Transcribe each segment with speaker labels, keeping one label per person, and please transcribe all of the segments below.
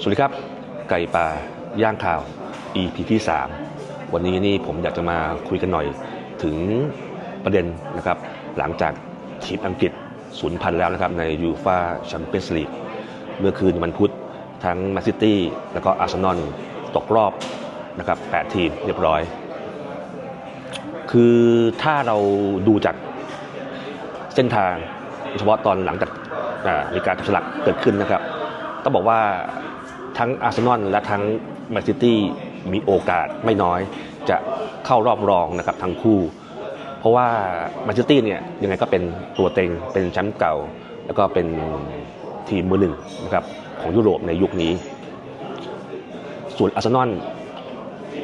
Speaker 1: สวัสดีครับ ไก่ป่าย่างข่าว EP ที่ 3 วันนี้นี่ผมอยากจะมาคุยกันหน่อยถึงประเด็นนะครับ หลังจากทีมอังกฤษสูญพันธุ์แล้วนะครับ ในยูฟาแชมเปี้ยนส์ลีกเมื่อคืนวันพุธทั้งแมนซิตี้แล้วก็อาร์เซนอลตกรอบนะครับ8ทีมเรียบร้อย คือถ้าเราดูจากเส้นทางโดยเฉพาะตอนหลังจากมีการจับสลักเกิดขึ้นนะครับ ต้องบอกว่า ทั้งอาร์เซนอลและทั้งแมนซิตี้มีโอกาสไม่น้อยจะเข้ารอบรองนะครับทั้งคู่ เพราะว่าแมนซิตี้เนี่ยยังไงก็เป็นตัวเต็งเป็นแชมป์เก่า แล้วก็เป็นทีมมือหนึ่งนะครับของยุโรปในยุคนี้ ส่วนอาร์เซนอล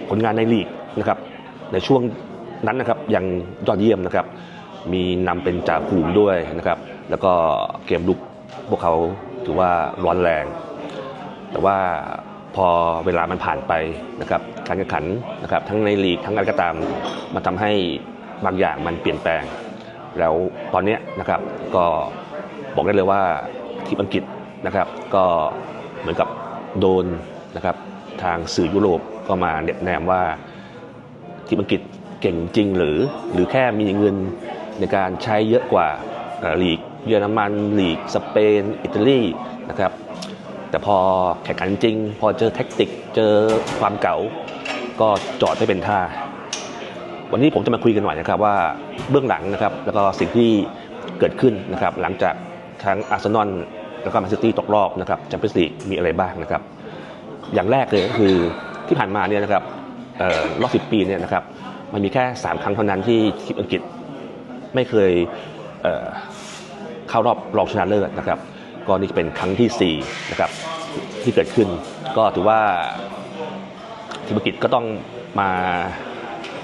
Speaker 1: ผลงานในลีกนะครับในช่วงนั้นนะครับยังยอดเยี่ยมนะครับ มีนำเป็นจ่าฝูงด้วยนะครับ แล้วก็เกมลุกพวกเขาถือว่าร้อนแรง แต่ว่าพอเวลามันผ่านไปนะครับการแข่งขันนะครับทั้งในลีกทั้งอะไรก็ตามมันทำให้บางอย่างมันเปลี่ยนแปลง แล้วตอนนี้นะครับก็บอกได้เลยว่าทีมอังกฤษนะครับ ก็เหมือนกับโดนนะครับทางสื่อยุโรปก็มาเน็บแนมว่าทีมอังกฤษเก่งจริงหรือ หรือแค่มีเงินในการใช้เยอะกว่าลีกเยอรมันลีกสเปน อิตาลีนะครับ แต่พอแข่งขันจริง พอเจอแท็กติก เจอความเก่า ก็จอดไม่เป็นท่า วันนี้ผมจะมาคุยกันหน่อยนะครับว่าเบื้องหลังนะครับ แล้วก็สิ่งที่เกิดขึ้นนะครับ หลังจากทั้งอาร์เซนอลแล้วก็แมนซิตี้ตกรอบนะครับแชมเปี้ยนส์ลีกมีอะไรบ้างนะครับ อย่างแรกเลยก็คือที่ผ่านมาเนี่ยนะครับเอ่อรอบ10ปีเนี่ยนะครับมันมีแค่ 3 ครั้งเท่านั้นที่ทีมอังกฤษไม่เคยเเข้ารอบรองชนะเลิศนะครับ ก็นี่จะเป็นครั้งที่4นะครับที่เกิดขึ้น ก็ถือว่าทีมอังกฤษก็ต้องมา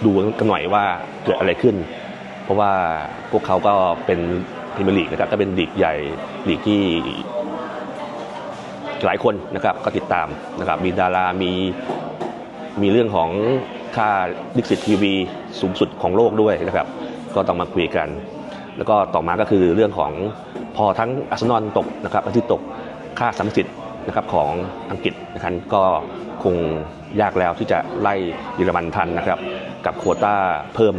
Speaker 1: ดูกันหน่อยว่าเกิดอะไรขึ้น เพราะว่าพวกเขาก็เป็นพรีเมียร์ลีกนะครับก็เป็นลีกใหญ่ลีกที่หลายคนนะครับก็ติดตามนะครับมีดารามีมีเรื่องของค่าลิขสิทธิ์ทีวีสูงสุดของโลกด้วยนะครับ ก็ต้องมาคุยกัน แล้วก็ต่อมาก็คือเรื่องของพอทั้งอาร์เซนอลตกนะครับอาทิตย์ตกค่าสัมสิทธิ์นะครับของอังกฤษนะครับก็คงยากแล้วที่จะไล่เยอรมันทันนะครับ กับโคต้าเพิ่ม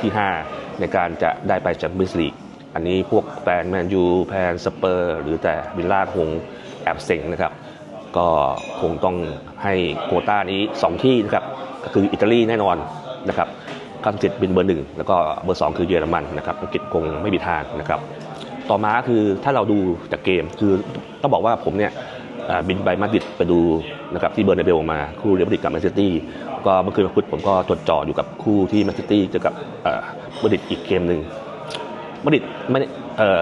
Speaker 1: ที่ 5 ในการจะได้ไปแชมเปี้ยนส์ลีกอันนี้พวกแฟนแมนยูแฟนสเปอร์ หรือแต่วิลล่าคงแอบเซ็งนะครับ ก็คงต้องให้โคต้านี้ 2 ที่นะครับก็คืออิตาลีแน่นอนนะครับ คำสิทธิ์เป็นเบอร์หนึ่งแล้วก็เบอร์สองคือเยอรมันนะครับอังกฤษคงไม่มีทางนะครับต่อมาคือถ้าเราดูจากเกมคือต้องบอกว่าผมเนี่ยบินไปมาดริดไปดูนะครับที่เบอร์นาเบลมาคู่เรอัลมาดริดกับแมนซิตี้ก็เมื่อคืนวันพุธผมก็จดจ่ออยู่กับคู่ที่แมนซิตี้เจอกับเอ่อมาดริดอีกเกมหนึ่งมาดริดไม่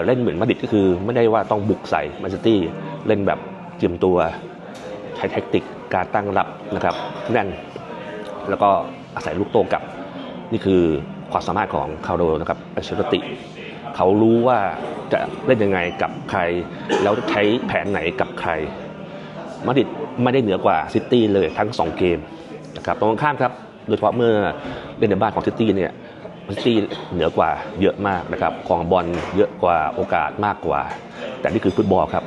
Speaker 1: เล่นเหมือนมาดริดก็คือไม่ได้ว่าต้องบุกใส่แมนซิตี้เล่นแบบเตรียมตัวใช้แท็กติกการตั้งรับนะครับแน่นแล้วก็อาศัยลูกโตกลับ นี่คือความสามารถของคาร์โดนะครับอัลเชลติ เขารู้ว่าจะเล่นยังไงกับใคร แล้วใช้แผนไหนกับใคร มาดริดไม่ได้เหนือกว่าซิตี้เลยทั้ง 2 เกมนะครับตรงข้ามครับ โดยเฉพาะเมื่อเล่นในบ้านของซิตี้เนี่ยซิตี้เหนือกว่าเยอะมากนะครับของบอลเยอะกว่าโอกาสมากกว่า แต่นี่คือฟุตบอลครับ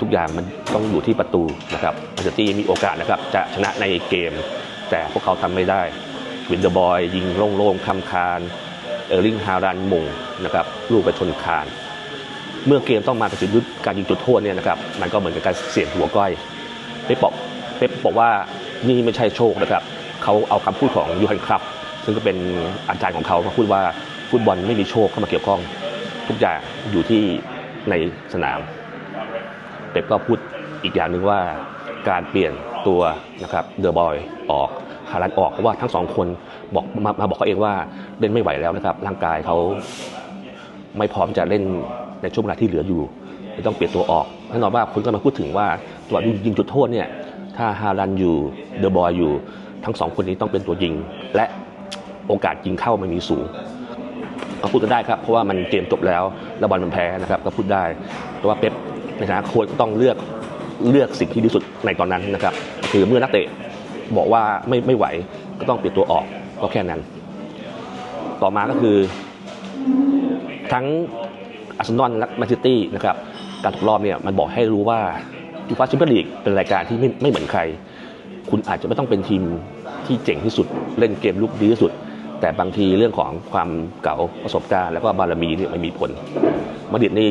Speaker 1: ทุกอย่างมันต้องอยู่ที่ประตูนะครับแมนซิตี้มีโอกาสนะครับจะชนะในเกม แต่พวกเขาทำไม่ได้ วินเดอร์บอย ยิงโล่งๆคำคานเออร์ลิงฮารันมงนะครับลูกไปชนคาน เมื่อเกมต้องมาตัดสินด้วยการยิงจุดโทษเนี่ยนะครับมันก็เหมือนกับการเสี่ยงหัวก้อยเป๊ปบอกเป๊ปบอกว่านี่ไม่ใช่โชคนะครับเขาเอาคำพูดของยูฮันครับ ซึ่งก็เป็นอาจารย์ของเขามาพูดว่าฟุตบอลไม่มีโชคเข้ามาเกี่ยวข้อง ทุกอย่างอยู่ที่ในสนาม เป๊ปก็พูดอีกอย่างหนึ่งว่าการเปลี่ยนตัวนะครับเดอะบอยออก ฮารันออกเพราะว่าทั้งสองคนบอกมามาบอกเขาเองว่าเล่นไม่ไหวแล้วนะครับ ร่างกายเขาไม่พร้อมจะเล่นในช่วงเวลาที่เหลืออยู่ต้องเปลี่ยนตัวออกแน่นอนว่าคุณก็มาพูดถึงว่าตัวยิงจุดโทษเนี่ยถ้าฮารันอยู่เดอะบอยอยู่ ทั้งสองคนนี้ต้องเป็นตัวยิง และโอกาสยิงเข้ามันมีสูงก็พูดกันได้ครับ เพราะว่ามันเกมจบแล้วแล้วบอลมันแพ้นะครับ ก็พูดได้แต่ว่าเป๊ปในฐานะโค้ชต้องเลือกเลือกสิ่งที่ดีสุดในตอนนั้นนะครับ คือเมื่อนักเตะ บอกว่าไม่ไม่ไหวก็ต้องปลี่ยนตัวออกก็แค่นั้น ต่อมาก็คือทั้งอาร์เซนอลและแมนซิตี้นะครับการตกรอบเนี่ยมันบอกให้รู้ว่ายูฟ่าแชมเปี้ยนลีกเป็นรายการที่ไม่ไม่เหมือนใคร คุณอาจจะไม่ต้องเป็นทีมที่เจ๋งที่สุด เล่นเกมลุกดีที่สุด แต่บางทีเรื่องของความเก่าประสบการณ์ แล้วก็บารมีเนี่ยมันมีผลมาดิดนี่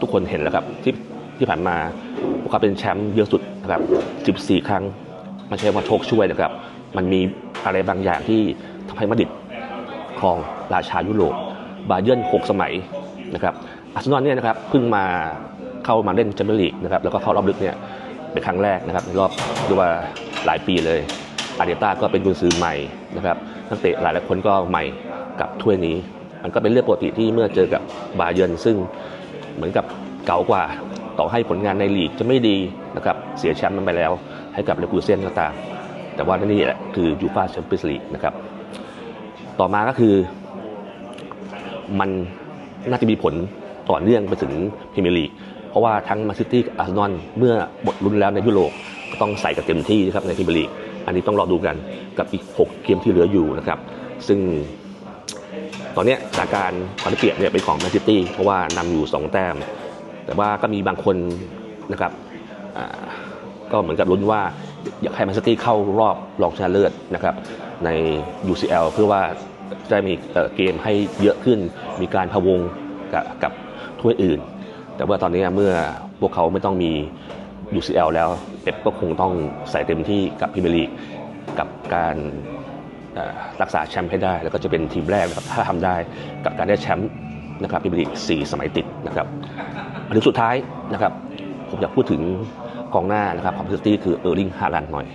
Speaker 1: ทุกคนเห็นแล้วครับที่ที่ผ่านมาพวกเขาเป็นแชมป์เยอะสุดนะครับ 14 ครั้ง ไม่ใช่ว่าโชคช่วยนะครับ มันมีอะไรบางอย่างที่ทำให้มาดิดครองราชายุโรป บาเยิร์น6สมัยนะครับอาร์เซนอลเนี่ยนะครับเพิ่งมาเข้ามาเล่นแชมเปี้ยนลีกนะครับแล้วก็เข้ารอบลึกเนี่ยเป็นครั้งแรกนะครับในรอบเรียกว่าหลายปีเลยอาร์เดต้าก็เป็นกุนซือใหม่นะครับนักเตะหลายหลายคนก็ใหม่กับถ้วยนี้ มันก็เป็นเรื่องปกติที่เมื่อเจอกับบาเยิร์นซึ่งเหมือนกับเก่ากว่าต่อให้ผลงานในลีกจะไม่ดีนะครับเสียแชมป์มันไปแล้ว ให้กับเลกูเซนก็ตามแต่ว่านี่แหละคือยูฟาแชมเปี้ยนส์ลีกนะครับ ต่อมาก็คือ มันน่าจะมีผลต่อเนื่องไปถึงพรีเมียร์ลีกเพราะว่าทั้งมาซิตี้กับอาร์เซนอลเมื่อหมดรุ่นแล้วในยุโรปก็ต้องใส่กันเต็มที่นะครับในพรีเมียร์ลีกอันนี้ต้องรอดูกันกับอีก 6 เกมที่เหลืออยู่นะครับ ซึ่งตอนนี้สถานการณ์ความเปรียบเนี่ยเป็นของแมนซิตี้เพราะว่านำอยู่ 2 แต้ม แต่ว่าก็มีบางคนนะครับ ก็เหมือนกับลุ้นว่าอยากให้แมนซิตี้เข้ารอบรองชนะเลิศนะครับใน UCL เพื่อว่าจะได้มีเกมให้เยอะขึ้น มีการพะวงกับกับถ้วยอื่น แต่ว่าตอนนี้เมื่อพวกเขาไม่ต้องมี UCL แล้วเป๊ปก็คงต้องใส่เต็มที่กับพรีเมียร์ลีกกับการรักษาแชมป์ให้ได้ แล้วก็จะเป็นทีมแรกนะครับถ้าทำได้กับการได้แชมป์นะครับพรีเมียร์ลีก4สมัยติดนะครับมาถึงสุดท้ายนะครับผมอยากพูดถึง กองหน้านะครับของพิสตี้คือเออร์ลิงฮาลันหน่อย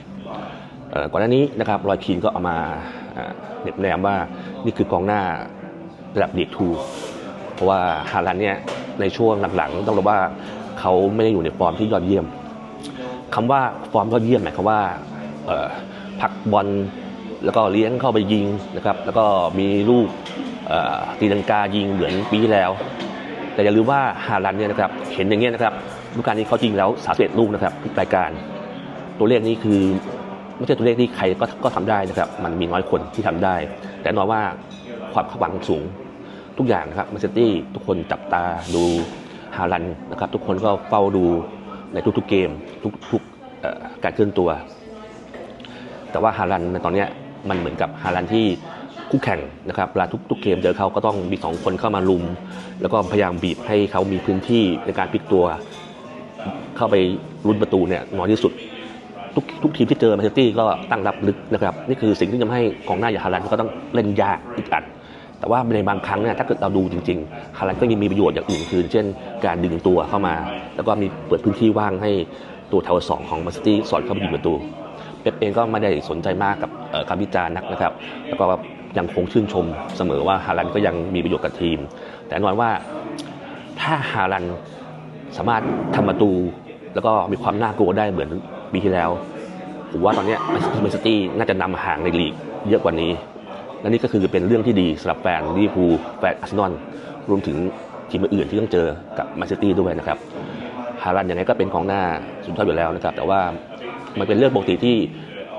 Speaker 1: อ่อก่อนหน้านี้นะครับรอยคีนก็เอามาเน็บแนมว่านี่คือกองหน้าระดับลีกทูเพราะว่าฮาลันเนี่ยในช่วงหลังๆต้องบอกว่าเขาไม่ได้อยู่ในฟอร์มที่ยอดเยี่ยมคำว่าฟอร์มยอดเยี่ยมหมายความว่าเอ่อพักบอลแล้วก็เลี้ยงเข้าไปยิงนะครับ แล้วก็มีลูกตีลังกายิงเหมือนปีที่แล้ว แต่อย่าลืมว่าฮาลันเนี่ยนะครับเห็นอย่างเงี้ยนะครับ ลูกการนี้เขาจริงแล้วสาเลูกนะครับทุกรายการ ตัวเลขนี้คือไม่ใช่ตัวเลขที่ใครก็ก็ทำได้นะครับ มันมีน้อยคนที่ทำได้ แต่น่นอนว่าความคาดหวังสูง ทุกอย่างนะครับมาเซตี้ทุกคนจับตาดูฮาลันนะครับ ทุกคนก็เฝ้าดูในทุกๆเกม ทุกๆการเคลื่อนตัว แต่ว่าฮาลันในตอนนี้มันเหมือนกับฮาลันที่คู่แข่งนะครับเวลาทุกทุกเกมเจอเขาก็ต้องมีสองคนเข้ามาลุม แล้วก็พยายามบีบให้เขามีพื้นที่ในการพลิกตัว เข้าไปรุนประตูเนี่ยน้อยที่สุด ทุกทุกทีมที่เจอแมนเชสเตอร์ก็ตั้งรับลึกนะครับนี่คือสิ่งที่ทำให้กองหน้าอย่างฮาลันก็ต้องเล่นยากอึดอัด แต่ว่าในบางครั้งเนี่ยถ้าเกิดเราดูจริงๆฮาลันก็ยังมีประโยชน์อย่างอื่นคือเช่น การดึงตัวเข้ามา แล้วก็มีเปิดพื้นที่ว่างให้ตัวแถวสองของแมนเชสเตอร์สอดเข้าไปยิงประตูเป๊ปเองก็ไม่ได้สนใจมากกับคำวิจารณ์นักนะครับ แล้วก็ยังคงชื่นชมเสมอว่าฮาลันก็ยังมีประโยชน์กับทีม แต่แน่นอนว่าถ้าฮาลัน สามารถทำประตู แล้วก็มีความน่ากลัวได้เหมือนปีที่แล้ว ผมว่าตอนนี้แมนซิตี้น่าจะนำห่างในลีกเยอะกว่านี้ และนี่ก็คือเป็นเรื่องที่ดีสำหรับแฟนลิเวอร์พูลแฟนอาร์เซนอลรวมถึงทีมอื่นที่ต้องเจอกับแมนซิตี้ด้วยนะครับฮาลันยังไงก็เป็นกองหน้าสุดยอดอยู่แล้วนะครับ แต่ว่ามันเป็นเรื่องปกติที่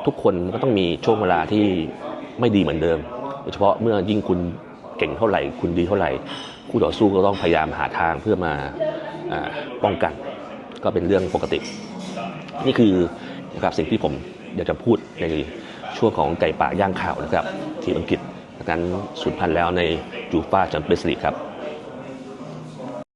Speaker 1: ทุกคนก็ต้องมีช่วงเวลาที่ไม่ดีเหมือนเดิม โดยเฉพาะเมื่อยิ่งคุณเก่งเท่าไหร่ คุณดีเท่าไหร่ คู่ต่อสู้ก็ต้องพยายามหาทางเพื่อมา ป้องกัน ก็เป็นเรื่องปกติ นี่คือนะครับสิ่งที่ผมอยากจะพูดในช่วงของไก่ป่าย่างข่าวนะครับ ที่อังกฤษการสูญพันธุ์แล้วในยูฟ่าแชมเปี้ยนส์ลีกครับ